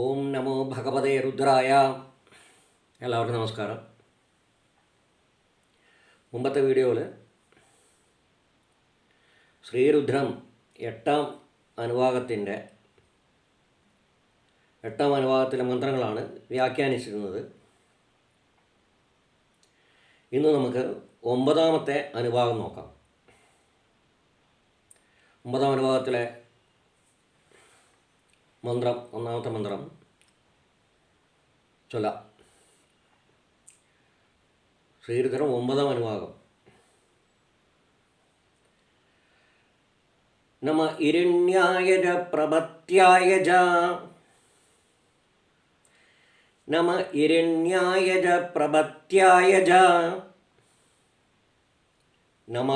ഓം നമോ ഭഗവതേ രുദ്രായ. എല്ലാവർക്കും നമസ്കാരം. മുമ്പത്തെ വീഡിയോയിൽ ശ്രീരുദ്രം എട്ടാം അനുവാകത്തിന്റെ എട്ടാം അനുവാകത്തിലെ മന്ത്രങ്ങളാണ് വ്യാഖ്യാനിച്ചിരുന്നത്. ഇന്ന് നമുക്ക് ഒമ്പതാമത്തെ അനുഭാഗം നോക്കാം. ഒമ്പതാം അനുവാകത്തിലെ മന്ത്രം ഒന്നാമത്തെ മന്ത്രം. ചൊല്ല. ശ്രീരുദ്രം ഒമ്പതാം അനുവാകം. നമ ഇരണ്യായ പ്രഭത്യായ നമ ഇരണ്യായ പ്രഭത്യായ നമ.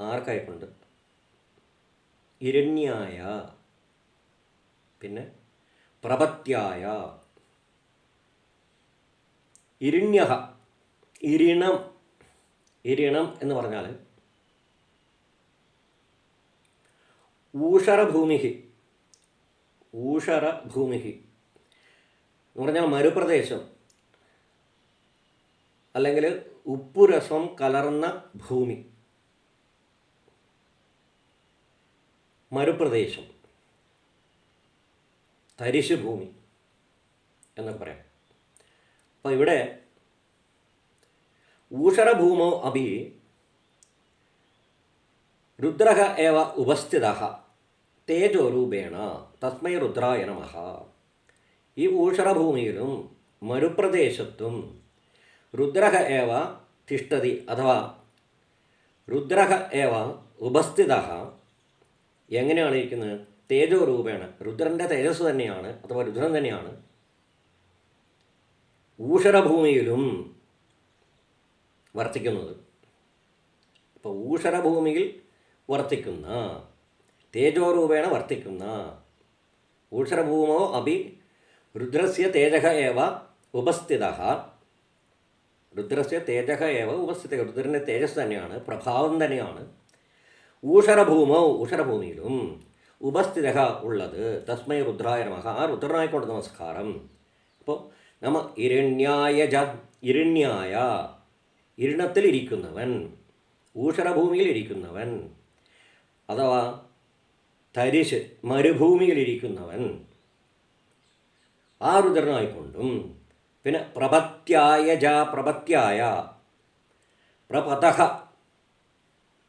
ആർക്കായിട്ടുണ്ട് ഇരണ്യായ പിന്നെ പ്രപത്യായ. ഇരിണ്യ ഇരിണം ഇരിണം എന്ന് പറഞ്ഞാൽ ഊഷറഭൂമി ഊഷറഭൂമി എന്ന് പറഞ്ഞാൽ മരുപ്രദേശം. അല്ലെങ്കിൽ ഉപ്പുരസം കലർന്ന ഭൂമി. മരുപ്രദേശം. തരിശ് ഭൂമി എന്നൊക്കെ പറയാം. അപ്പോൾ ഇവിടെ ഊഷരഭൂമോ അഭി രുദ്രഹ ഏവ ഉപസ്ഥിത തേജോരൂപേണ തസ്മൈ രുദ്രായ നമ. ഈ ഊഷരഭൂമിയിലും മരുപ്രദേശത്തും രുദ്രഹ ഏവ തിഷ്ടതി അഥവാ രുദ്രഹ ഏവ ഉപസ്ഥിത എങ്ങനെയാണ് ഇരിക്കുന്നത്? തേജോ രൂപേണ രുദ്രന്റെ തേജസ് തന്നെയാണ് അഥവാ രുദ്രൻ തന്നെയാണ്. ഊഷരഭൂമിയിലും വർത്തിക്കുന്നത്. അപ്പോൾ ഊഷരഭൂമിയിൽ വർത്തിക്കുന്ന തേജോരൂപേണ വർത്തിക്കുന്ന ഊഷരഭൂമോ അഭി രുദ്രസ്യ തേജ ഏവ ഉപസ്ഥിത. രുദ്രസ്യ തേജ ഏവ ഉപസ്ഥിത. രുദ്രന്റെ തേജസ് തന്നെയാണ് പ്രഭാവം തന്നെയാണ്. ഊഷരഭൂമോ ഊഷരഭൂമിയിലും ഉപസ്ഥിത ഉള്ളത്. തസ്മൈ രുദ്രായ നമഃ. ആ രുദ്രനായിക്കൊണ്ട് നമസ്കാരം. അപ്പോൾ നമ്മ ഇരണ്യായ ജ ഇരണ്യായ ഇരിണത്തിലിരിക്കുന്നവൻ ഊഷരഭൂമിയിൽ ഇരിക്കുന്നവൻ അഥവാ തരിശ് മരുഭൂമിയിലിരിക്കുന്നവൻ ആ രുദ്രനായിക്കൊണ്ടും പിന്നെ പ്രപത്യായ ജ പ്രപത്യായ പ്രപതഹ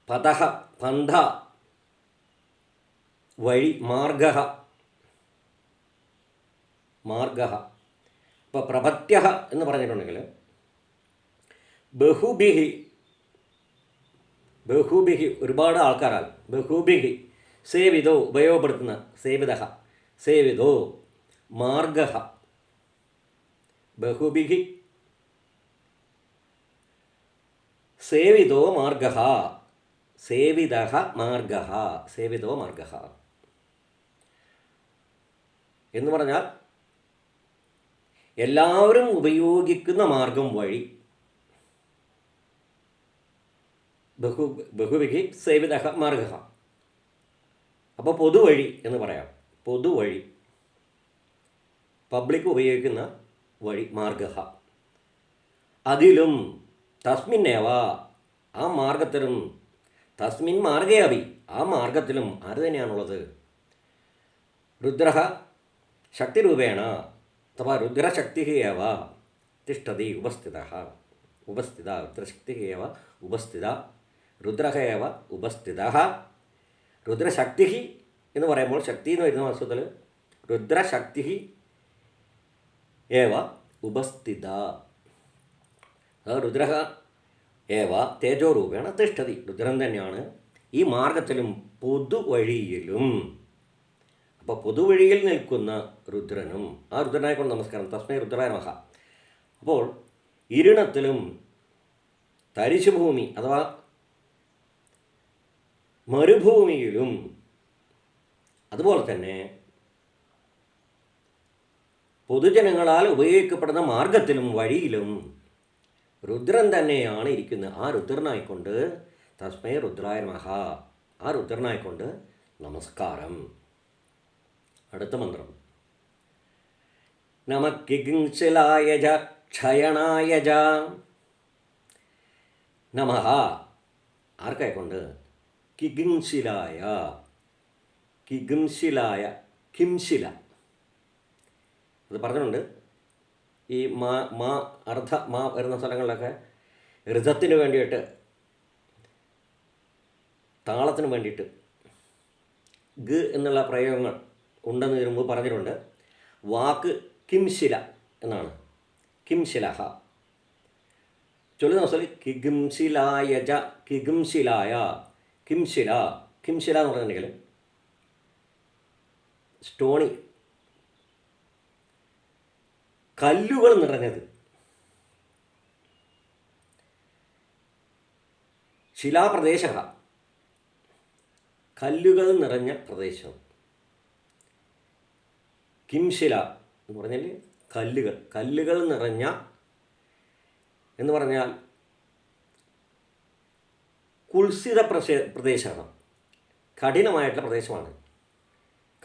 പത പന്ഥ വഴി മാർഗ. മാർഗ. ഇപ്പോൾ പ്രപത്യ എന്ന് പറഞ്ഞിട്ടുണ്ടെങ്കിൽ ബഹുബിഹി ബഹുബിഹി ഒരുപാട് ആൾക്കാരാൽ ബഹുബിഹി സേവിതോ ഉപയോഗപ്പെടുത്തുന്ന സേവിത സേവിതോ മാർഗ. ബഹുബിഹി സേവിതോ മാർഗ. സേവിത മാർഗ സേവിതോ മാർഗ. എന്ന് പറഞ്ഞാൽ എല്ലാവരും ഉപയോഗിക്കുന്ന മാർഗം വഴി ബഹു ബഹുവിഹി സേവിത മാർഗ. അപ്പോൾ പൊതുവഴി എന്ന് പറയാം. പൊതുവഴി. പബ്ലിക് ഉപയോഗിക്കുന്ന വഴി മാർഗ. അതിലും തസ്മിന്നേവ ആ മാർഗത്തിലും തസ്മിൻ മാർഗേ അഭി. ആ മാർഗത്തിലും ആര് തന്നെയാണുള്ളത്? രുദ്ര ശക്തിരൂപേണ അഥവാ രുദ്രശക്തി ഏവ തിഷ്ടതി ഉപസ്ഥിത. ഉപസ്ഥിത രുദ്രശക്തി ഏവ ഉപസ്ഥിത. രുദ്ര ഏവ ഉപസ്ഥിത. രുദ്രശക്തി എന്ന് പറയുമ്പോൾ ശക്തി എന്ന് വരുന്ന വസ്തുത്തിൽ രുദ്രശക്തി ഏവ ഉപസ്ഥിത. രുദ്ര ഏവ തേജോരൂപേണ തിഷ്ഠതി. രുദ്രൻ തന്നെയാണ് ഈ മാർഗത്തിലും പൊതുവഴിയിലും. അപ്പോൾ പൊതുവഴിയിൽ നിൽക്കുന്ന രുദ്രനും ആ രുദ്രനായിക്കൊണ്ട് നമസ്കാരം. തസ്മൈ രുദ്രായ മഹ അപ്പോൾ ഇരുണത്തിലും തരിശുഭൂമി അഥവാ മരുഭൂമിയിലും അതുപോലെ തന്നെ പൊതുജനങ്ങളാൽ ഉപയോഗിക്കപ്പെടുന്ന മാർഗത്തിലും വഴിയിലും രുദ്രൻ തന്നെയാണ് ഇരിക്കുന്നത്. ആ രുദ്രനായിക്കൊണ്ട് തസ്മയ രുദ്രായ മഹ ആ രുദ്രനായിക്കൊണ്ട് നമസ്കാരം. അടുത്ത മന്ത്രം. നമ ക്ഷയണായജ. നമ. ആർക്കായിക്കൊണ്ട്? കിഗിംശിലായ കിഗിംശിലായ കിംശില. അത് പറഞ്ഞിട്ടുണ്ട് ഈ മാ മാ അർദ്ധ മാ വരുന്ന സ്ഥലങ്ങളിലൊക്കെ ഋതത്തിന് വേണ്ടിയിട്ട് താളത്തിന് വേണ്ടിയിട്ട് ഗ് എന്നുള്ള പ്രയോഗങ്ങൾ ഉണ്ടെന്ന് ഇതിനു മുമ്പ് പറഞ്ഞിട്ടുണ്ട്. വാക്ക് കിംശില എന്നാണ്. കിംശിലഹ ചൊല്ലുന്ന അവസരം കിഗിംശിലായ ജ കിഗിംശിലായ കിംശില കിംശില എന്ന് പറഞ്ഞിട്ടുണ്ടെങ്കിൽ സ്റ്റോണി കല്ലുകൾ നിറഞ്ഞത്. ശിലാപ്രദേശ കല്ലുകൾ നിറഞ്ഞ പ്രദേശം. കിംശില എന്ന് പറഞ്ഞാൽ കല്ലുകൾ. കല്ലുകൾ നിറഞ്ഞ എന്ന് പറഞ്ഞാൽ കുൽസിത പ്രശേ പ്രദേശമാണ്. കഠിനമായിട്ടുള്ള പ്രദേശമാണ്.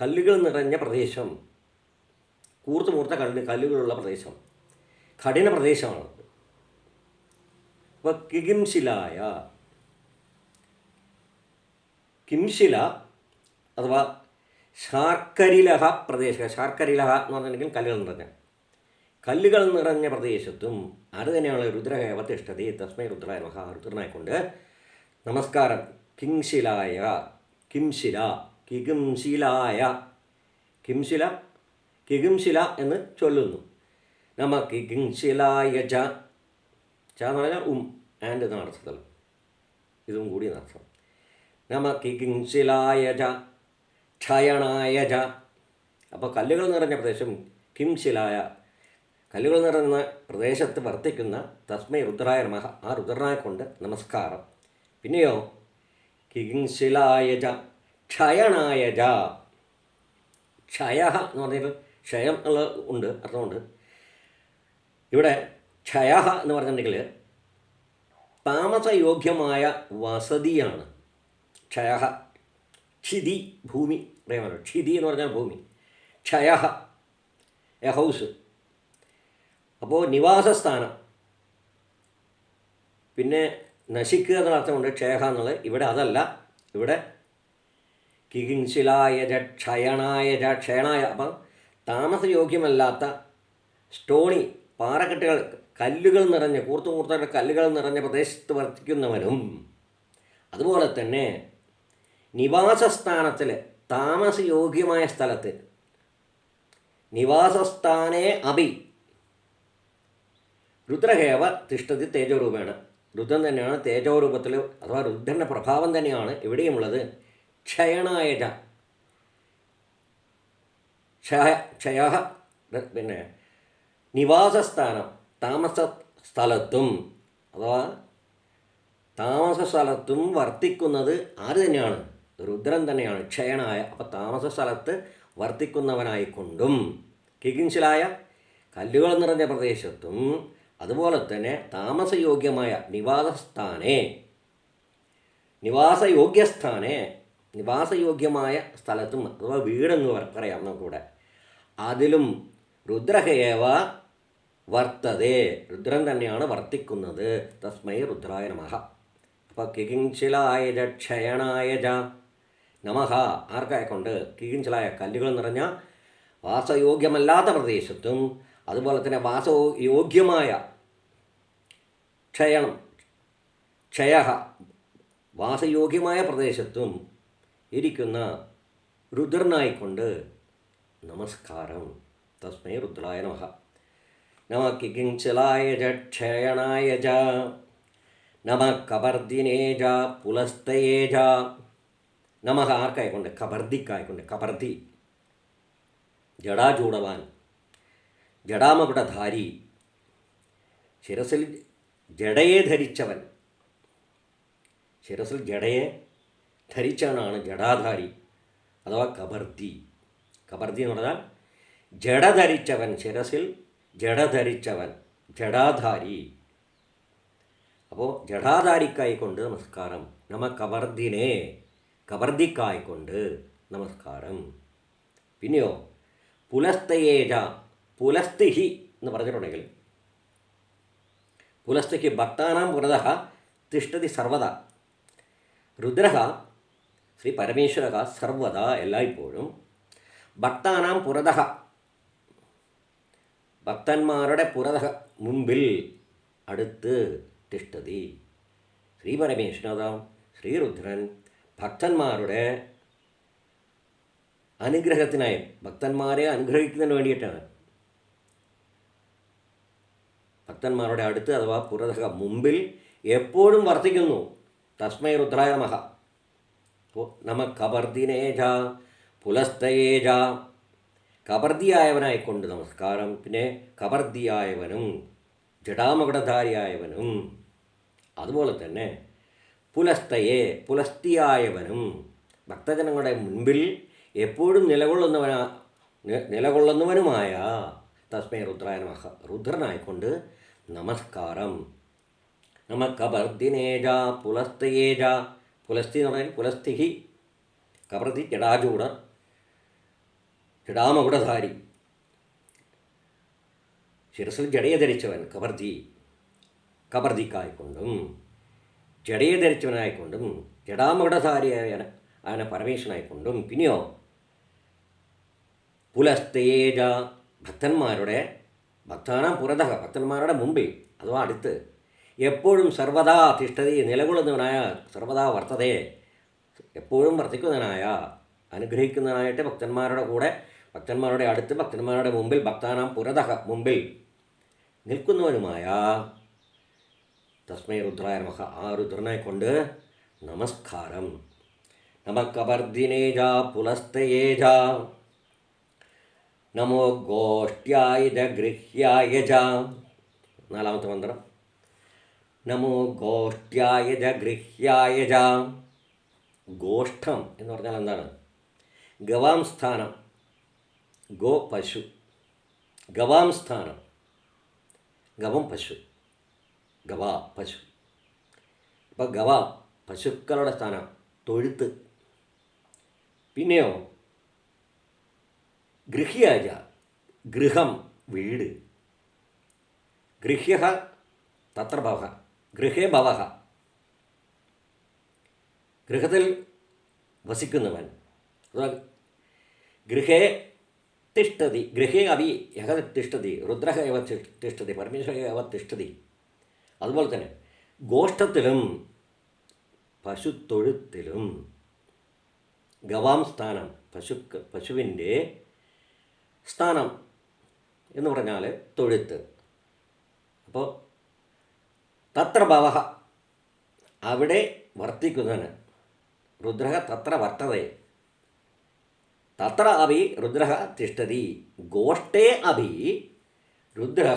കല്ലുകൾ നിറഞ്ഞ പ്രദേശം. കൂർത്ത് മൂർത്ത കല്ല് കല്ലുകളുള്ള പ്രദേശം. കഠിന പ്രദേശമാണ് അപ്പോൾ കിംശിലായ കിംശില അഥവാ ശാർക്കരിലഹ പ്രദേശ ശാർക്കരിലഹ എന്ന് പറഞ്ഞിട്ടുണ്ടെങ്കിൽ കല്ലുകൾ നിറഞ്ഞ. കല്ലുകൾ നിറഞ്ഞ പ്രദേശത്തും അത് തന്നെയാണ് രുദ്രഹേവ തിഷ്ഠതി തസ്മൈ രുദ്രായ മഹാ രുദ്രനായിക്കൊണ്ട് നമസ്കാരം. കിംശിലായ കിംശില കിഗിംശിലായ കിംശില കിഗിംശില എന്ന് ചൊല്ലുന്നു. നമ കിഗിംശിലായ ച ച എന്ന് പറഞ്ഞാൽ ഉം ആൻഡ് എന്നാണ് അർത്ഥത്തിൽ ഇതും കൂടി എന്നർത്ഥം നമ കിഗിംശിലായ ച ക്ഷയണായ ച അപ്പോൾ കല്ലുകൾ നിറഞ്ഞ പ്രദേശം കിംശിലായ കല്ലുകൾ നിറഞ്ഞ പ്രദേശത്ത് വർത്തിക്കുന്ന തസ്മൈ രുദ്രായ മഹ ആ രുദ്രനായ കൊണ്ട് നമസ്കാരം. പിന്നെയോ കിഗിംശിലായ ച ക്ഷയണായ ക്ഷയ എന്ന് പറഞ്ഞാൽ ക്ഷയം എന്നുള്ള ഉണ്ട് അർത്ഥമുണ്ട്. ഇവിടെ ക്ഷയ എന്ന് പറഞ്ഞിട്ടുണ്ടെങ്കിൽ താമസയോഗ്യമായ വസതിയാണ്. ക്ഷയ ക്ഷിതി ഭൂമി പറയാൻ ക്ഷിതി എന്ന് പറഞ്ഞാൽ ഭൂമി. ക്ഷയ എ ഹൗസ്. അപ്പോൾ നിവാസസ്ഥാനം. പിന്നെ നശിക്കുക എന്ന അർത്ഥമുണ്ട് ക്ഷേഹ എന്നുള്ളത്. ഇവിടെ അതല്ല. ഇവിടെ ജ ക്ഷയണായ ക്ഷയണായ. അപ്പം താമസയോഗ്യമല്ലാത്ത സ്റ്റോണി പാറക്കെട്ടുകൾ കല്ലുകൾ നിറഞ്ഞ കൂർത്തു കൂർത്തായിട്ട് കല്ലുകൾ നിറഞ്ഞ പ്രദേശത്ത് വർത്തിക്കുന്നവനും അതുപോലെ തന്നെ നിവാസസ്ഥാനത്തിൽ താമസയോഗ്യമായ സ്ഥലത്ത് നിവാസസ്ഥാനേ അഭി രുദ്രഹേവ തിഷ്ടതി തേജോരൂപേണ. രുദ്രൻ തന്നെയാണ് തേജോരൂപത്തിൽ അഥവാ രുദ്രന്റെ പ്രഭാവം തന്നെയാണ് ഇവിടെയുമുള്ളത്. ക്ഷയണായജ ക്ഷയ ക്ഷയ പിന്നെ നിവാസസ്ഥാനം താമസ സ്ഥലത്തും അഥവാ താമസ സ്ഥലത്തും വർത്തിക്കുന്നത് ആര് തന്നെയാണ്? രുദ്രൻ തന്നെയാണ്. ക്ഷയനായ അപ്പോൾ താമസ സ്ഥലത്ത് വർത്തിക്കുന്നവനായിക്കൊണ്ടും. കിഗിൻസിലായ കല്ലുകൾ നിറഞ്ഞ പ്രദേശത്തും അതുപോലെ തന്നെ താമസയോഗ്യമായ നിവാസസ്ഥാനെ നിവാസയോഗ്യസ്ഥാനെ നിവാസയോഗ്യമായ സ്ഥലത്തും അഥവാ വീടെന്ന് പറയാം നമുക്കിവിടെ. അതിലും രുദ്രഹേവ വർത്തതേ. രുദ്രൻ തന്നെയാണ് വർത്തിക്കുന്നത്. തസ്മൈ രുദ്രായ നമ. അപ്പോൾ കികിഞ്ചിലായ ജ ക്ഷയണായ ജ കൊണ്ട് കികിഞ്ചിലായ കല്ലുകൾ നിറഞ്ഞ വാസയോഗ്യമല്ലാത്ത പ്രദേശത്തും അതുപോലെ തന്നെ വാസയോഗ്യമായ ക്ഷയണം ക്ഷയ വാസയോഗ്യമായ പ്രദേശത്തും ഇരിക്കുന്ന രുദ്രനായിക്കൊണ്ട് നമസ്കാരം തസ്മൈ രുദ്രായ നമഃ നമ കികിഞ്ചലായ ജ ക്ഷയണായ ജ നമ കബർദിനേ ജ പുലസ്തയേ ജ നമ ആർക്കായിക്കൊണ്ട് കബർദിക്കായിക്കൊണ്ട് കബർദി ജടാചൂടവാൻ ജടാമകുടധാരി ശിരസിൽ ജടയെ ധരിച്ചവൻ। ശിരസിൽ ജടയെ ധരിച്ചവനാണ് ജടാധാരി അഥവാ കബർദി। കബർദി എന്ന് പറഞ്ഞാൽ ജഡധരിച്ചവൻ ശിരസിൽ ജഡധരിച്ചവൻ ധരിച്ചവൻ ജടാധാരി അപ്പോൾ ജഡാധാരിക്കായിക്കൊണ്ട് നമസ്കാരം. നമ കബർദിനെ. കബർദിക്കായിക്കൊണ്ട് നമസ്കാരം. പിന്നെയോ പുലസ്തയേജ പുലസ്തിഹി എന്ന് പറഞ്ഞിട്ടുണ്ടെങ്കിൽ പുലസ്തിക്ക് ഭക്താനാം പുരത തിഷ്ടതി സർവത രുദ്ര ശ്രീ പരമേശ്വര സർവത എല്ലായ്പ്പോഴും ഭക്താനാം പുരത ഭക്തന്മാരുടെ പുരത മുമ്പിൽ അടുത്ത് തിഷ്ടതി ശ്രീ പരമേശ്വരതാം ശ്രീരുദ്രൻ ഭക്തന്മാരുടെ അനുഗ്രഹത്തിനായി ഭക്തന്മാരെ അനുഗ്രഹിക്കുന്നതിന് വേണ്ടിയിട്ടാണ് ഭക്തന്മാരുടെ അടുത്ത് അഥവാ പുരതക മുമ്പിൽ എപ്പോഴും വർത്തിക്കുന്നു തസ്മൈ രുദ്രായ നമഃ അപ്പോൾ നമ കബർദിനേജ പുലസ്തയേജ. കബർദിയായവനായിക്കൊണ്ട് നമസ്കാരം. പിന്നെ കബർദിയായവനും ജടാമകുടധാരിയായവനും അതുപോലെ തന്നെ പുലസ്തയെ പുലസ്തിയായവനും ഭക്തജനങ്ങളുടെ മുൻപിൽ എപ്പോഴും നിലകൊള്ളുന്നവനാ നിലകൊള്ളുന്നവനുമായ തസ്മൈ രുദ്രായ നമഃ. രുദ്രനായിക്കൊണ്ട് നമസ്കാരം. നമ കബർദിനേജ പുലസ്തയേജ. പുലസ്തി എന്ന് പറഞ്ഞാൽ പുലസ്തിഹി. കബർദി ജടാചൂട ജടാമകുടധാരി ശിരസിൽ ജടയെ ധരിച്ചവൻ കബർദി കബർദിക്കായിക്കൊണ്ടും ജടയെ ധരിച്ചവനായിക്കൊണ്ടും ജടാമകുടധാരിയായ ആന പരമേശ്വരനായിക്കൊണ്ടും പിന്നെയോ പുലസ്തേജ ഭക്തന്മാരുടെ ഭക്താനാം പുരതക ഭക്തന്മാരുടെ മുമ്പിൽ അഥവാ അടുത്ത് എപ്പോഴും സർവദാ തിഷ്ഠതി നിലകൊള്ളുന്നവനായ സർവദാ വർത്തതയെ എപ്പോഴും വർത്തിക്കുന്നവനായ അനുഗ്രഹിക്കുന്നവനായിട്ട് ഭക്തന്മാരുടെ കൂടെ ഭക്തന്മാരുടെ അടുത്ത് ഭക്തന്മാരുടെ മുമ്പിൽ ഭക്താനാം പുരതഹ മുമ്പിൽ നിൽക്കുന്നവനുമായ തസ്മൈ രുദ്രായ മഹ ആ രുദ്രനെ കൊണ്ട് നമസ്കാരം. നമക്കബർദിനേജ പുലസ്തയേജ നമോ ഗോഷ്ട്യായ നാലാമത്തെ മന്ത്രം. നമോ ഗോഷ്ട്യായ ഗോഷ്ഠം എന്ന് പറഞ്ഞാൽ എന്താണ്? ഗവാം സ്ഥാനം. ഗോ പശു. ഗവാം സ്ഥാനം. ഗവം പശു. ഗവ പശു. അപ്പോൾ ഗവ പശുക്കളുടെ സ്ഥാനം തൊഴുത്ത്. പിന്നെയോ ഗൃഹ്യാജ ഗൃഹം വീട്. ഗൃഹ്യ തത്ര ഭവ ഗൃഹേ ഭവ ഗൃഹത്തിൽ വസിക്കുന്നവൻ. ഗൃഹേ തിഷ്ടതി ഗൃഹേ അഭി യഹ തിഷ്ടതി രുദ്രഹ എവ തിഷ്- തിഷ്ടതി പരമേശ്വര എവ തിഷ്ടതി അതുപോലെ തന്നെ ഗോഷ്ഠത്തിലും പശുത്തൊഴുത്തിലും ഗവാം സ്ഥാനം പശുക്ക് പശുവിന്റെ സ്ഥാനം എന്ന് പറഞ്ഞാൽ തൊഴുത്ത്. അപ്പോൾ തത്ര ഭവ അവിടെ വർത്തിക്കുന്നതിന് രുദ്രഹ തത്ര വർത്തതേ. തത്ര അഭി രുദ്ര തിഷ്ടതി ഗോഷ്ടേ അഭി രുദ്ര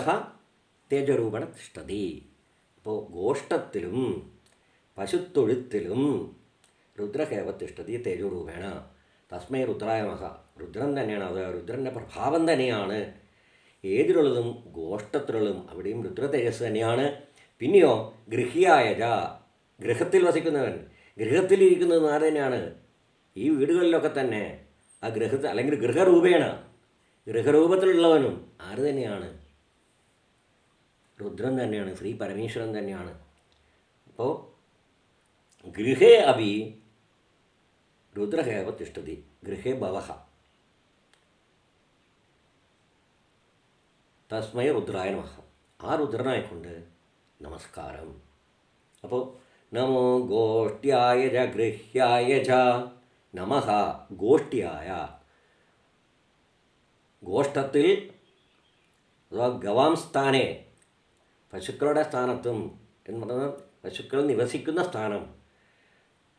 തേജരൂപണ തിഷ്ടതി അപ്പോൾ ഗോഷ്ടത്തിലും പശുത്തൊഴുത്തിലും രുദ്രഹേവ തിഷ്ടതി തേജോരൂപേണ. തസ്മൈ രുദ്രായ മഹ. രുദ്രൻ തന്നെയാണ്. അത് രുദ്രന്റെ പ്രഭാവം തന്നെയാണ്. ഏതിലുള്ളതും ഗോഷ്ടത്തിലുള്ളതും അവിടെയും രുദ്ര തേജസ് തന്നെയാണ്. പിന്നെയോ ഗൃഹിയായജ. ഗൃഹത്തിൽ വസിക്കുന്നവൻ. ഗൃഹത്തിലിരിക്കുന്നത് ആര് തന്നെയാണ്? ഈ വീടുകളിലൊക്കെ തന്നെ. ആ ഗൃഹത്തിൽ അല്ലെങ്കിൽ ഗൃഹരൂപേണ. ഗൃഹരൂപത്തിലുള്ളവനും ആര് തന്നെയാണ്? രുദ്രൻ തന്നെയാണ് ശ്രീ പരമേശ്വരൻ തന്നെയാണ്. അപ്പോൾ ഗൃഹേ അഭി രുദ്രഹേവ തിഷ്ടതി ഗൃഹേ ഭവഹ തസ്മയ രുദ്രായ നമഹ ആ രുദ്രനായിക്കൊണ്ട് നമസ്കാരം. അപ്പോൾ നമോ ഗോഷ്ട്യായ ഗൃഹ്യായ ച നമഃ ഗോഷ്ഠിയായ. ഗോഷ്ഠത്തിൽ അഥവാ ഗവാം സ്ഥാനെ പശുക്കളുടെ സ്ഥാനത്തും എന്ന് പറഞ്ഞാൽ പശുക്കൾ നിവസിക്കുന്ന സ്ഥാനം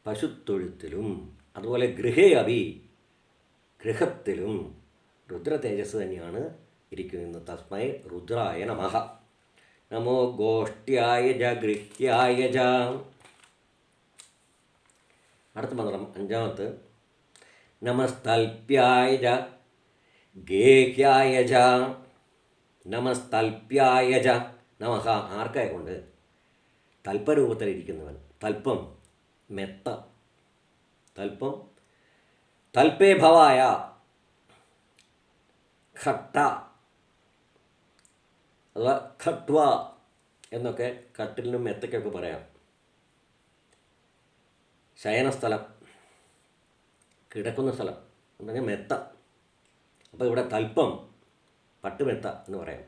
പശുത്തൊഴുത്തിലും അതുപോലെ ഗൃഹേ അഭി ഗൃഹത്തിലും രുദ്ര തേജസ് തന്നെയാണ് ഇരിക്കുന്നത്. തസ്മൈ രുദ്രായ നമഹ നമോ ഗോഷ്ട്യായ ജ ഗൃഹ്യായ ജ. അടുത്ത മന്ത്രം അഞ്ചാമത്ത് നമസ്തൽപ്യായ ഗേഹ്യായ നമസ്തൽപ്യായ നമഹ നമഃ ആർക്കായ കൊണ്ട്? തൽപ്പരൂപത്തിലിരിക്കുന്നവൻ തൽപ്പം മെത്ത. തൽപ്പം തൽപേ ഭവായ. ഖട്ട അഥവാ ഖട്വ എന്നൊക്കെ കട്ടിലിനും മെത്തയ്ക്കൊക്കെ പറയാം. ശയനസ്ഥലം. കിടക്കുന്ന സ്ഥലം. പറഞ്ഞാൽ മെത്ത. അപ്പോൾ ഇവിടെ തൽപ്പം പട്ടുമെത്ത എന്ന് പറയാം.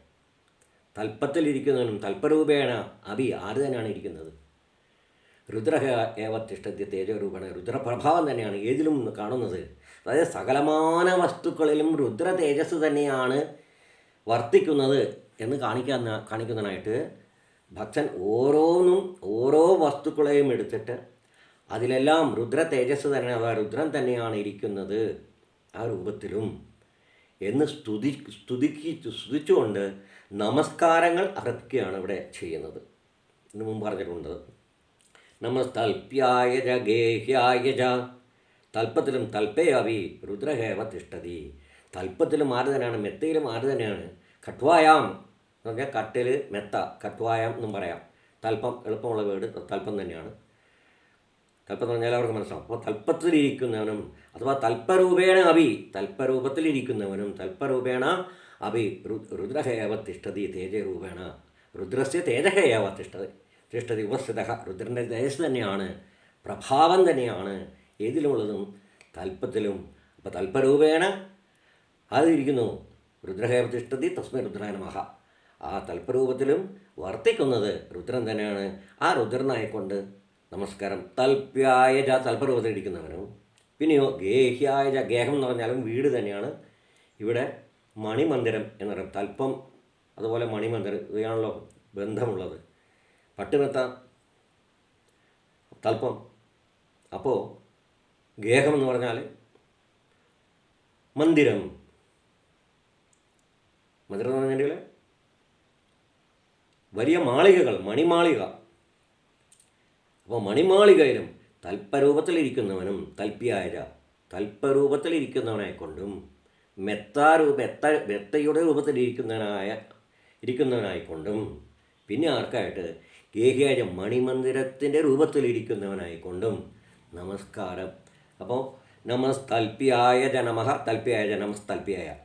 തൽപ്പത്തിലിരിക്കുന്നവനും തൽപ്പരൂപേണ അഭി ആര് തന്നെയാണ് ഇരിക്കുന്നത്? രുദ്രഹ ഏവത്തിഷ്ടത്യ തേജരൂപണ തേജരൂപേണ രുദ്രപ്രഭാവം തന്നെയാണ് ഏതിലും കാണുന്നത്. അതായത് സകലമാന വസ്തുക്കളിലും രുദ്ര തേജസ് തന്നെയാണ് വർത്തിക്കുന്നത് എന്ന് കാണിക്കാൻ കാണിക്കുന്നതിനായിട്ട് ഭക്തൻ ഓരോന്നും ഓരോ വസ്തുക്കളെയും എടുത്തിട്ട് അതിലെല്ലാം രുദ്ര തേജസ് തന്നെ അവ രുദ്രൻ തന്നെയാണ് ഇരിക്കുന്നത് ആ രൂപത്തിലും. എന്ന് സ്തുതി സ്തുതിക്ക് സ്തുതിച്ചുകൊണ്ട് നമസ്കാരങ്ങൾ അർപ്പിക്കുകയാണ് ഇവിടെ ചെയ്യുന്നത്. ഇന്ന് മുമ്പ് പറഞ്ഞിട്ടുണ്ട് നമസ്തൽപ്യായ ജ ഗേഹ്യായ ജ. തൽപ്പത്തിലും തൽപ്പേ അവി രുദ്രഹേവ തിഷ്ടതി തൽപ്പത്തിലും ആര് തന്നെയാണ് മെത്തയിലും ആര് തന്നെയാണ്? കട്വായാം എന്ന് പറഞ്ഞാൽ കട്ടിൽ മെത്ത കട്വായം എന്നും പറയാം. തൽപ്പം എളുപ്പമുള്ള വീട് തൽപ്പം തന്നെയാണ്. തൽപ്പം എന്ന് പറഞ്ഞാൽ അവർക്ക് മനസ്സിലാവും. അപ്പോൾ തൽപ്പത്തിലിരിക്കുന്നവനും അഥവാ തൽപ്പരൂപേണ അഭി തൽപ്പരൂപത്തിലിരിക്കുന്നവനും തൽപ്പരൂപേണ അഭി രുദ്രഹേവ തിഷ്ടതി തേജരൂപേണ രുദ്രസ്യ തേജഹേവ തിഷ്ടതി തിഷ്ടതി ഉപസ്ഥിത രുദ്രന്റെ തേജസ് തന്നെയാണ് പ്രഭാവം തന്നെയാണ് ഏതിലുമുള്ളതും തൽപ്പത്തിലും. അപ്പോൾ തൽപ്പരൂപേണ അതിരിക്കുന്നു രുദ്രഹേവ തിഷ്ടതി തസ്മൈ രുദ്രായ നമഃ ആ തൽപ്പരൂപത്തിലും വർത്തിക്കുന്നത് രുദ്രൻ തന്നെയാണ്. ആ രുദ്രനായിക്കൊണ്ട് നമസ്കാരം. തൽപ്യായ ജ തൽപ്പരൂപത്തിൽ ഇരിക്കുന്നവനും പിന്നെയോ ഗേഹ്യായ ജ ഗേഹം എന്ന് പറഞ്ഞാലും വീട് തന്നെയാണ്. ഇവിടെ മണിമന്ദിരം എന്ന് പറയും തൽപ്പം അതുപോലെ മണിമന്ദിരം ഇവയാണല്ലോ ബന്ധമുള്ളത്. പട്ടുമെത്ത തൽപ്പം. അപ്പോൾ ഗേഹം എന്ന് പറഞ്ഞാൽ മന്ദിരം. മന്ദിരം എന്ന് പറഞ്ഞിട്ടുണ്ടെങ്കിൽ വലിയ മാളികകൾ മണിമാളിക. അപ്പോൾ മണിമാളികയിലും തൽപ്പരൂപത്തിലിരിക്കുന്നവനും തൽപ്പിയായ തൽപ്പരൂപത്തിലിരിക്കുന്നവനെ കൊണ്ടും മെത്താരൂപ മെത്ത മെത്തയുടെ രൂപത്തിലിരിക്കുന്നവനായ ഇരിക്കുന്നവനായിക്കൊണ്ടും പിന്നെ ആർക്കായിട്ട്? ഗേഹിയായ മണിമന്ദിരത്തിന്റെ രൂപത്തിലിരിക്കുന്നവനായിക്കൊണ്ടും നമസ്കാരം. അപ്പോൾ നമസ്തൽപ്പിയായ ജനമഹ തൽപ്പിയായ തൽപ്യായ തൽപ്പരൂപയ നമസ്തൽപ്യായ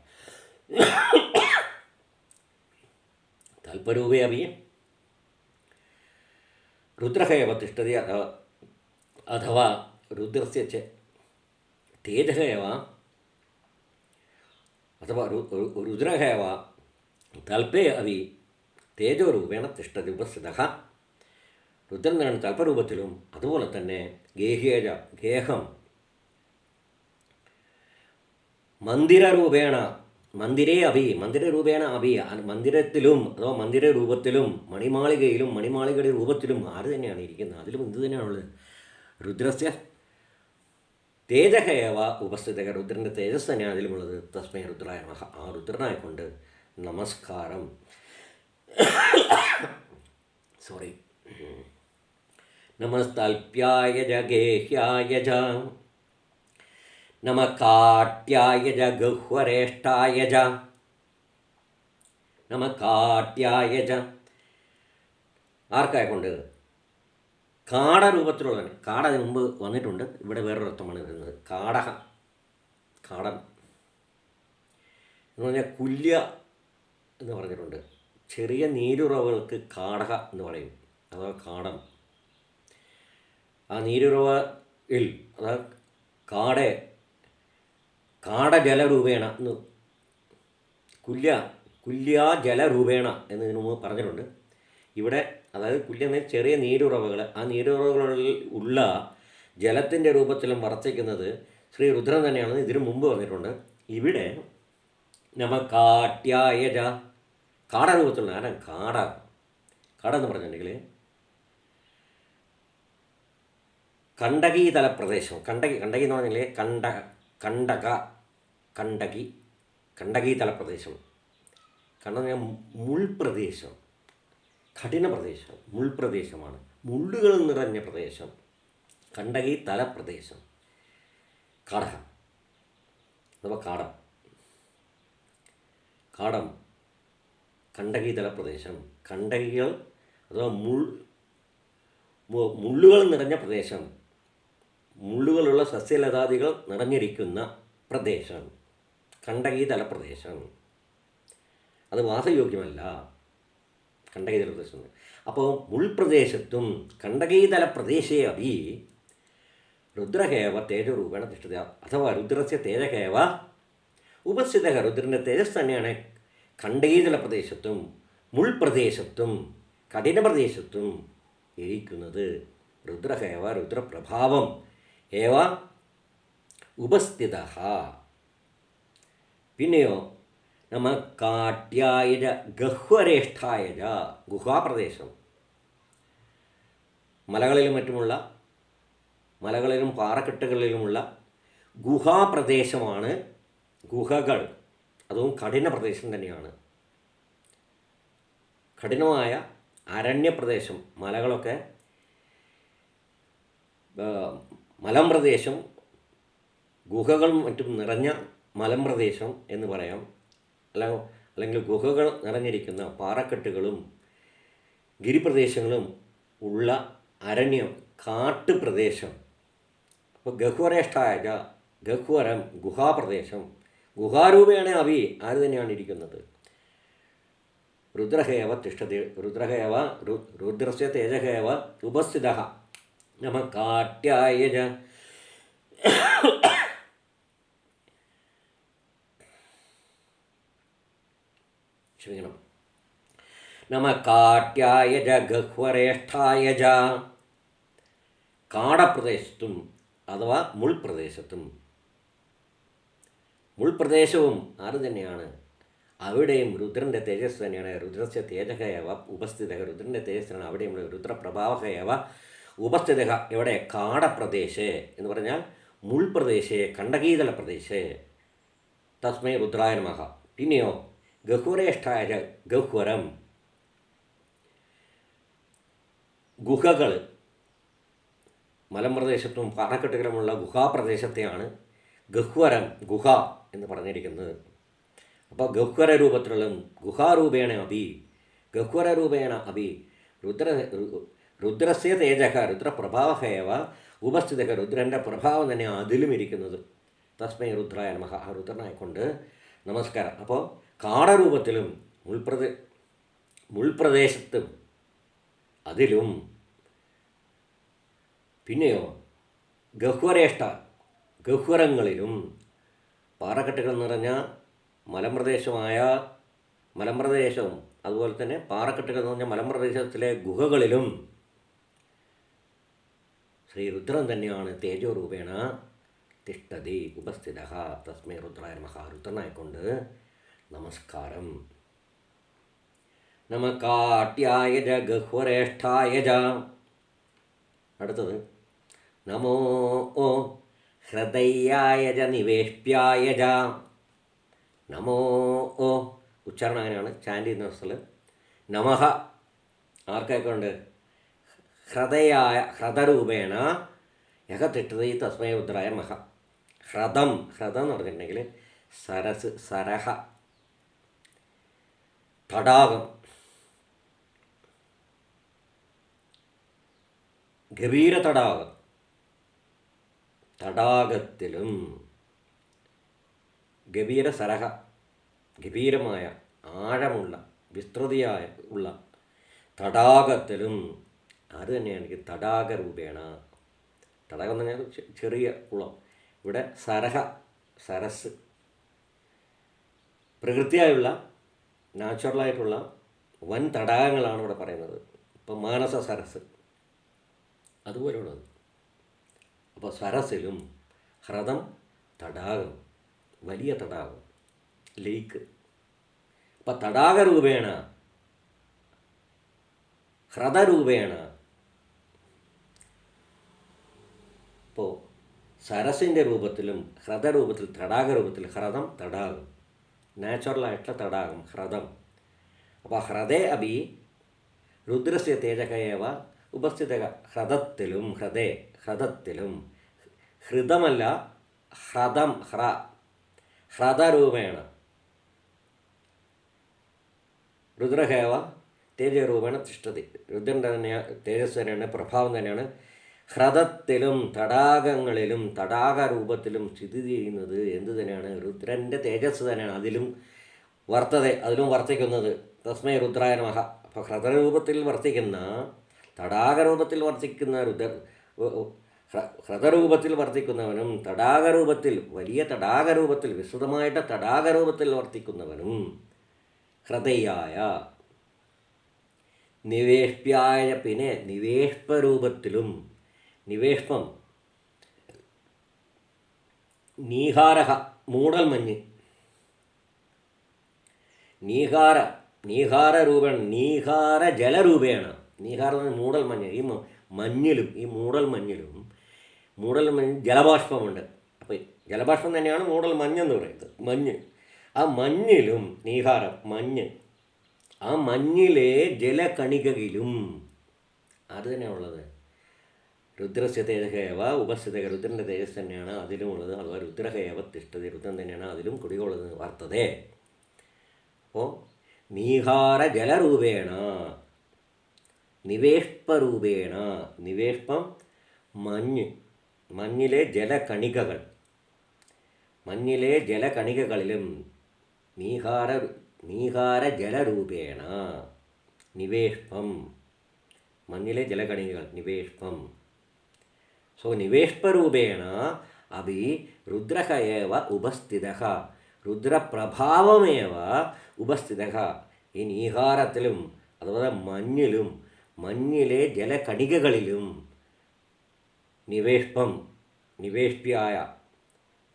തൽപ്പരൂപേ അഭി രുദ്രഹേവ തിഷ്ടതി അഥവാ അഥവാ രുദ്രസ്യ ച തേജः एव अथवा रु रु- रुद्रः एव തൽപ്പേ അവി തേജോരൂപേണ തിഷ്ടതി ഉപസ്ഥിതഃ രുദ്രനാണ് തൽപ്പരൂപത്തിലും അതുപോലെ തന്നെ ഗേഹ്യേജ ഗേഹം മന്ദിരരൂപേണ മന്ദിരേ അഭി മന്ദിരരൂപേണ അഭി. മന്ദിരത്തിലും അഥവാ മന്ദിര രൂപത്തിലും മണിമാളികയിലും മണിമാളികയുടെ രൂപത്തിലും ആര് തന്നെയാണ് ഇരിക്കുന്നത്? അതിലും എന്ത് തന്നെയാണുള്ളത് രുദ്രസ്യ. തേജഹേവ ഉപസ്ഥിതക. രുദ്രന്റെ തേജസ് തന്നെയാണ് അതിലുമുള്ളത്. തസ്മയ രുദ്രായ ആ രുദ്രനായിക്കൊണ്ട് നമസ്കാരം. സോറി നമസ്തൽപ്യായ ജഗേഹ്യായ ജ. നമ കാട്യായ ഗഹ്വരേഷ്ടായ നമ കാട്യായ ജ. ആർക്കായിക്കൊണ്ട്? കാട രൂപത്തിലുള്ളതാണ് കാട അതിന് മുമ്പ് വന്നിട്ടുണ്ട്. ഇവിടെ വേറൊരു അർത്ഥമാണ് വരുന്നത്. കാടക കാടൻ. എന്ന് പറഞ്ഞാൽ കുല്യ എന്ന് പറഞ്ഞിട്ടുണ്ട്. ചെറിയ നീരുറവകൾക്ക് കാടക എന്ന് പറയും. അഥവാ കാടൻ. ആ നീരുറവയിൽ അതായത് കാട കാടജലരൂപേണ എന്ന് കുല്യ കുല്യാ ജലരൂപേണ ഇതിനു മുമ്പ് പറഞ്ഞിട്ടുണ്ട്. ഇവിടെ അതായത് കുല്യ എന്ന ചെറിയ നീരുറവകൾ ആ നീരുറവകളിൽ ഉള്ള ജലത്തിന്റെ രൂപത്തിലും വർത്തിക്കുന്നത് ശ്രീ രുദ്രൻ തന്നെയാണെന്ന് ഇതിനു മുമ്പ് പറഞ്ഞിട്ടുണ്ട്. ഇവിടെ നമ്മ കാട്യായജ കാട രൂപത്തിലുള്ള ആരാ? കാട. കാട എന്ന് പറഞ്ഞിട്ടുണ്ടെങ്കിൽ കണ്ടകീതല പ്രദേശം കണ്ടകി കണ്ടകി എന്ന് പറഞ്ഞാൽ കണ്ട കണ്ടക. കണ്ടകി കണ്ടകീതല പ്രദേശം പറഞ്ഞാൽ മുൾപ്രദേശം കഠിന പ്രദേശം മുൾപ്രദേശമാണ്. മുള്ളുകൾ നിറഞ്ഞ പ്രദേശം കണ്ടകി തലപ്രദേശം കാടകം അഥവാ കാടം. കാടം കണ്ടകീതല പ്രദേശം കണ്ടകികൾ അഥവാ മുൾ മുള്ളുകൾ നിറഞ്ഞ പ്രദേശം മുള്ളുകളുള്ള സസ്യലതാദികൾ നിറഞ്ഞിരിക്കുന്ന പ്രദേശം. കണ്ടകീതല പ്രദേശം അത് വാസയോഗ്യമല്ല. കണ്ടകീതല പ്രദേശം അപ്പോൾ ഉൾപ്രദേശത്തും കണ്ടകീതല പ്രദേശേ അപി രുദ്രഹേവ തേജരൂപേണ തിഷ്ഠത. അഥവാ രുദ്രസ്യ തേജഹേവ ഉപസ്ഥിത രുദ്രന്റെ തേജസ് തന്നെയാണ് കണ്ടകീതല പ്രദേശത്തും മുൾപ്രദേശത്തും കഠിന പ്രദേശത്തും ഇരിക്കുന്നത്. രുദ്രഹേവ രുദ്രപ്രഭാവം. ഏവ? ഉപസ്ഥിത പിന്നെയോ നമ്മ കാട്ട്യായര ഗഹ്വരേഷ്ഠായര ഗുഹാപ്രദേശം. മലകളിലും മറ്റുമുള്ള മലകളിലും പാറക്കെട്ടുകളിലുമുള്ള ഗുഹാപ്രദേശമാണ് ഗുഹകൾ. അതും കഠിന പ്രദേശം തന്നെയാണ്. കഠിനമായ അരണ്യപ്രദേശം മലകളൊക്കെ മലം മലമ്പ്രദേശം ഗുഹകളും മറ്റും നിറഞ്ഞ മലമ്പ്രദേശം എന്ന് പറയാം. അല്ല അല്ലെങ്കിൽ ഗുഹകൾ നിറഞ്ഞിരിക്കുന്ന പാറക്കെട്ടുകളും ഗിരിപ്രദേശങ്ങളും ഉള്ള അരണ്യം കാട്ടുപ്രദേശം. അപ്പോൾ ഗഹ്വരേഷ്ഠായ ഗഹ്വരം ഗുഹാപ്രദേശം ഗുഹാരൂപേണ അവി ആര് തന്നെയാണ് ഇരിക്കുന്നത്? രുദ്രഹേവ തിഷ്ഠതി രുദ്രഹേവ രുദ്രസ്യ തേജഹേവ ഉപസ്ഥിത. നമ കാട്യായജ ക്ഷമിക്കണം. നമ കാട്ട്യായ ഗഹ്വരേഷ്ഠായ കാടപ്രദേശത്തും അഥവാ മുൾപ്രദേശത്തും. മുൾപ്രദേശവും ആര് തന്നെയാണ്? അവിടെയും രുദ്രന്റെ തേജസ് തന്നെയാണ്. രുദ്രസ്യ തേജകയവ ഉപസ്ഥിത രുദ്രന്റെ തേജസ്സാണ് അവിടെയും രുദ്രപ്രഭാവകയവ ഉപസ്ഥിത എവിടെ? കാടപ്രദേശേ എന്ന് പറഞ്ഞാൽ മുൾപ്രദേശേ കണ്ടകീതല പ്രദേശേ തസ്മൈ രുദ്രായ പിന്നെയോ? ഗഹ്വരേഷ്ഠായ ഗഹ്വരം ഗുഹകൾ. മലമ്പ്രദേശത്തും പാറക്കെട്ടുകളുമുള്ള ഗുഹാപ്രദേശത്തെയാണ് ഗഹ്വരം ഗുഹ എന്ന് പറഞ്ഞിരിക്കുന്നത്. അപ്പോൾ ഗഹ്വര രൂപത്തിലുള്ള ഗുഹാരൂപേണ അഭി ഗഹ്വര രൂപേണ അഭി രുദ്ര രുദ്രസ്യ തേജക രുദ്രപ്രഭാവഹേവ ഉപസ്ഥിതക രുദ്രന്റെ പ്രഭാവം തന്നെ അതിലും ഇരിക്കുന്നത് തസ്മൈ രുദ്രായ നമഃ. ആ രുദ്രനായിക്കൊണ്ട് നമസ്കാരം. അപ്പോൾ കാടരൂപത്തിലും ഉൾപ്രദേ ഉൾപ്രദേശത്തും അതിലും പിന്നെയോ ഗഹ്വരേഷ്ഠ ഗഹ്വരങ്ങളിലും പാറക്കെട്ടുകൾ നിറഞ്ഞ മലമ്പ്രദേശമായ മലമ്പ്രദേശവും അതുപോലെ തന്നെ പാറക്കെട്ടുകൾ നിറഞ്ഞ മലമ്പ്രദേശത്തിലെ ഗുഹകളിലും ശ്രീ രുദ്രൻ തന്നെയാണ് തേജോ രൂപേണ തിഷ്ടതി ഉപസ്ഥിത തസ്മൈ രുദ്രായ മഹാരുദ്രനായിക്കൊണ്ട് രുദ്രനായിക്കൊണ്ട് നമസ്കാരം. നമ ഗഹ്വരേഷ്ഠായ ഗഹ്വരേഷ്ഠായജ അടുത്തത്. നമോ ഓ ഹൃദയായ നിവേഷ്പ്യായജ നമോ ഓ ഉച്ചാരണം അങ്ങനെയാണ് ചാൻഡ് ചെയ്യുന്ന അവസ്ഥയിൽ നമഹ ആർക്കൊക്കെ ഉണ്ട് ഹൃദയായ ഹ്രദരൂപേണ യഹ ഈ തസ്മയ ഉദ്രായ മഹ. ഹ്രദം ഹ്രദം എന്ന് പറഞ്ഞിട്ടുണ്ടെങ്കിൽ സരസ് സരഹ തടാകം. ഗഭീര തടാകം. തടാകത്തിലും ഗഭീര സരഹ ഗഭീരമായ ആഴമുള്ള വിസ്തൃതിയായ ഉള്ള തടാകത്തിലും അത് തന്നെയാണ് എനിക്ക് തടാക രൂപേണ. തടാകം പറഞ്ഞാൽ ചെറിയ കുളം. ഇവിടെ സരഹ സരസ് പ്രകൃതിയായുള്ള നാച്ചുറലായിട്ടുള്ള വൻ തടാകങ്ങളാണ് ഇവിടെ പറയുന്നത്. ഇപ്പം മാനസ സരസ്. അതുപോലെയുള്ളത്. അപ്പോൾ സരസിലും ഹ്രദം തടാകം വലിയ തടാകം ലേക്ക്. അപ്പം തടാകരൂപേണ ഹ്രദരൂപേണ ഇപ്പോൾ സരസിന്റെ രൂപത്തിലും ഹ്രദരൂപത്തിൽ തടാക രൂപത്തിൽ ഹ്രദം തടാകം. നാച്ചുറലായിട്ടുള്ള തടാകം ഹ്രദം. അപ്പോൾ ഹ്രദേ അബി രുദ്രസ്യ തേജകയേവ ഉപസ്ഥിത ഹ്രദത്തിലും ഹ്രദേ ഹ്രദത്തിലും. ഹൃദമല്ല ഹ്രദം ഹ്ര ഹ്രദരൂപേണ. രുദ്രഹേവ തേജരൂപേണ തിഷ്ടതി രുദ്രന്റെ തന്നെ തേജസ് തന്നെയാണ് പ്രഭാവം തന്നെയാണ് ഹ്രദത്തിലും തടാകങ്ങളിലും തടാക രൂപത്തിലും സ്ഥിതി ചെയ്യുന്നത് എന്ത് തന്നെയാണ്? രുദ്രന്റെ തേജസ് തന്നെയാണ്. അതിലും വർത്തത അതിലും വർത്തിക്കുന്നത്. തസ്മയ രുദ്രായ മഹ അപ്പോൾ ഹ്രദരൂപത്തിൽ വർത്തിക്കുന്ന തടാകരൂപത്തിൽ വർത്തിക്കുന്ന രുദ്ര ഹ്ര- ഹ്രദരൂപത്തിൽ വർത്തിക്കുന്നവനും തടാകരൂപത്തിൽ വലിയ തടാകരൂപത്തിൽ വിശദമായിട്ട് തടാകരൂപത്തിൽ വർത്തിക്കുന്നവനും ഹൃദയായ നിവേഷ്പ്യായ പിന്നെ നിവേഷ്പരൂപത്തിലും നിവേഷ്പം നീഹാരഹ മൂടൽമഞ്ഞ് നീഹാര നീഹാര രൂപേണ നീഹാര ജലരൂപേണ നീഹാര മൂടൽ മഞ്ഞ്. ഈ മഞ്ഞിലും ഈ മൂടൽ മഞ്ഞിലും മൂടൽ മഞ്ഞ് ജലബാഷ്പമുണ്ട്. അപ്പോൾ ജലബാഷ്പം തന്നെയാണ് മൂടൽ മഞ്ഞെന്ന് പറയുന്നത്. മഞ്ഞ്. ആ മഞ്ഞിലും നീഹാരം മഞ്ഞ്. ആ മഞ്ഞിലെ ജലകണികയിലും അത് തന്നെയാണുള്ളത് രുദ്രസ്യ തേജഹേവ ഉപസ്ഥിത രുദ്രന്റെ തേജസ് തന്നെയാണ് അതിലുമുള്ളത്. അഥവാ രുദ്രഹേവ തിഷ്ഠതി രുദ്രൻ തന്നെയാണ് അതിലും കുടികൊള്ളുന്നത് വാർത്തതേ. അപ്പോൾ നീഹാര ജലരൂപേണ നിവേഷ്പരൂപേണ നിവേഷ്പം മഞ്ഞ് മഞ്ഞിലെ ജലകണികകൾ മഞ്ഞിലെ ജലകണികകളിലും നീഹാര നീഹാര ജലരൂപേണ നിവേഷ്പം മഞ്ഞിലെ ജലകണികകൾ നിവേഷ്പം. സോ നിവേഷ്പരൂപേണ അഭി രുദ്രഹ ഏവ ഉപസ്ഥിത. രുദ്രപ്രഭാവമേവ ഉപസ്ഥിത. ഈ നീഹാരത്തിലും അതുപോലെ മഞ്ഞിലും മഞ്ഞിലെ ജലകണികകളിലും നിവേഷ്പം നിവേഷ്പ്യായ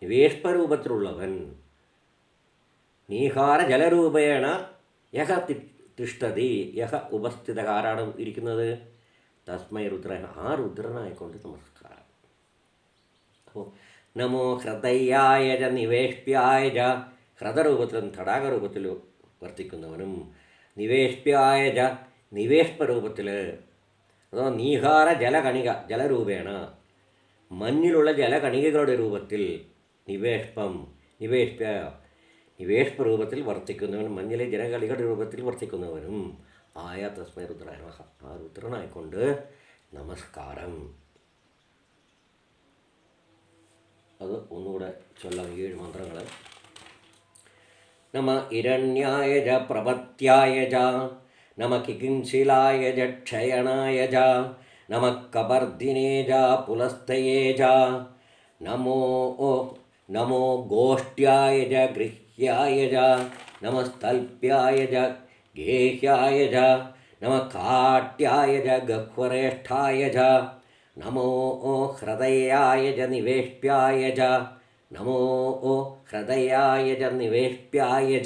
നിവേഷ്പരൂപത്തിലുള്ളവൻ നീഹാര ജലരൂപേണ യഹ തി- തിഷ്ടതി യഹ ഉപസ്ഥിത. ആരാണ് ഇരിക്കുന്നത്? തസ്മൈ രുദ്രൻ. ആ രുദ്രനായിക്കൊണ്ട് നമസ്കാരം. നമോ ഹൃദയായ ച നിവേഷ്പ്യായ ച ഹൃദരൂപത്തിലും തടാകരൂപത്തിലും വർത്തിക്കുന്നവനും നിവേഷ്പ്യായ നിവേഷ്പരൂപത്തിൽ അഥവാ നീഹാര ജലകണിക ജലരൂപേണ മഞ്ഞിലുള്ള ജലകണികകളുടെ രൂപത്തിൽ നിവേഷ്പം നിവേഷ്പ്യ നിവേഷ്പ രൂപത്തിൽ വർത്തിക്കുന്നവനും മഞ്ഞിലെ ജലകണികളുടെ രൂപത്തിൽ വർത്തിക്കുന്നവനും ആയ തസ്മയ രുദ്രായ ആ രുദ്രനായിക്കൊണ്ട് നമസ്കാരം. അത് ഒന്നുകൂടെ ചൊല്ലാം ഈ ഏഴ് മന്ത്രങ്ങൾ നമ ഇരണ്യായ ജ പ്രപത്യായ ജ നമ കികിംശിലായ ജ ക്ഷയണായ ജ നമ കബർദിനേ ജ പുലസ്തയേ ജ നമോ നമോ ഗോഷ്ട്യായ ജ ഗൃഹ്യായ ച നമസ്തൽപ്യായ ജ ഗേഹ്യായ ജ നമ കാട്യായ ജ ഗഹ്വരേഷ്ഠായ ച നമോ ഹൃദയായ ച നിവേഷ്പ്യായ നമോ ഹൃദയായ ച നിവേഷ്പ്യായ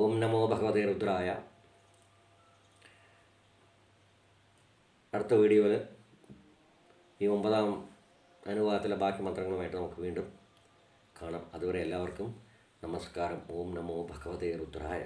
ഓം നമോ ഭഗവതേ രുദ്രായ അടുത്ത വീഡിയോയിൽ ഈ ഒമ്പതാം അനുവാദത്തിലെ ബാക്കി മന്ത്രങ്ങളുമായിട്ട് നമുക്ക് വീണ്ടും കാണാം. അതുവരെ എല്ലാവർക്കും നമസ്കാരം. ഓം നമോ ഭഗവതേ രുദ്രായ.